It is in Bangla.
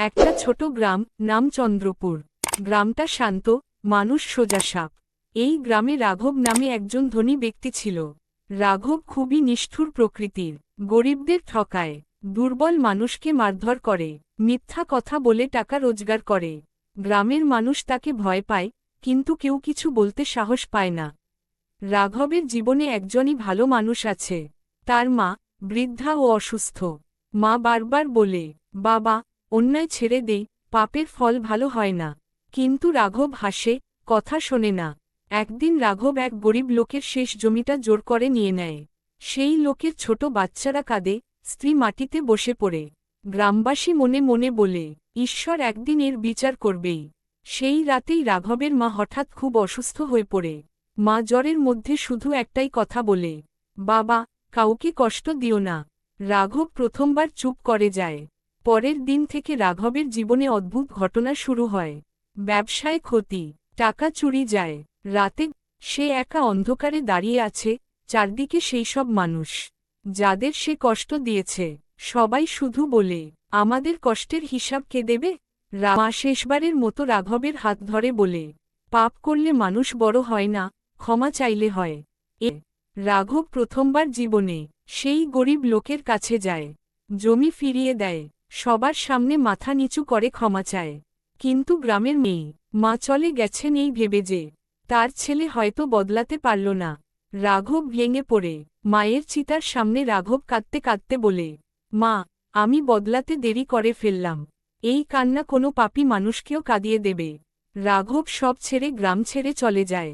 একটা ছোট গ্রাম, নাম চন্দ্রপুর। গ্রামটা শান্ত, মানুষ সোজা সাপ এই গ্রামে রাঘব নামে একজন ধনী ব্যক্তি ছিল। রাঘব খুবই নিষ্ঠুর প্রকৃতির। গরিবদের ঠকায়। দুর্বল মানুষকে মারধর করে। মিথ্যা কথা বলে টাকা রোজগার করে। গ্রামের মানুষ তাকে ভয় পায়, কিন্তু কেউ কিছু বলতে সাহস পায় না। রাঘবের জীবনে একজনই ভালো মানুষ আছে। তার মা বৃদ্ধা ও অসুস্থ। মা বারবার বলে, বাবা অন্যায় ছেড়ে দেই, পাপের ফল ভালো হয় না। কিন্তু রাঘব হাসে, কথা শোনে না। একদিন রাঘব এক গরিব লোকের শেষ জমিটা জোর করে নিয়ে নেয়। সেই লোকের ছোট বাচ্চারা কাঁদে, স্ত্রী মাটিতে বসে পড়ে। গ্রামবাসী মনে মনে বলে, ঈশ্বর একদিন এর বিচার করবেই। সেই রাতেই রাঘবের মা হঠাৎ খুব অসুস্থ হয়ে পড়ে। মা জ্বরের মধ্যে শুধু একটাই কথা বলে, বাবা, কাউকে কষ্ট দিও না। রাঘব প্রথমবার চুপ করে যায়। পরের দিন থেকে রাঘবের জীবনে অদ্ভুত ঘটনা শুরু হয়। ব্যবসায় ক্ষতি, টাকা চুরি যায়, রাতে সে একা অন্ধকারে দাঁড়িয়ে আছে, চারদিকে সেই সব মানুষ। যাদের সে কষ্ট দিয়েছে, সবাই শুধু বলে, আমাদের কষ্টের হিসাব কে দেবে? রামা শেষবারের মতো রাঘবের হাত ধরে বলে, পাপ করলে মানুষ বড় হয় না, ক্ষমা চাইলে হয়। এ রাঘব প্রথমবার জীবনে সেই গরিব লোকের কাছে যায়, জমি ফিরিয়ে দেয় সবার সামনে মাথা নিচু করে ক্ষমা চায়। কিন্তু গ্রামের মেয়ে, মা চলে গেছেন এই ভেবে যে, তার ছেলে হয়তো বদলাতে পারল না। রাঘব ভেঙে পড়ে, মায়ের চিতার সামনে রাঘব কাঁদতে কাঁদতে বলে, মা, আমি বদলাতে দেরি করে ফেললাম। এই কান্না কোনো পাপী মানুষকেও কাঁদিয়ে দেবে রাঘব সব ছেড়ে গ্রাম ছেড়ে চলে যায়।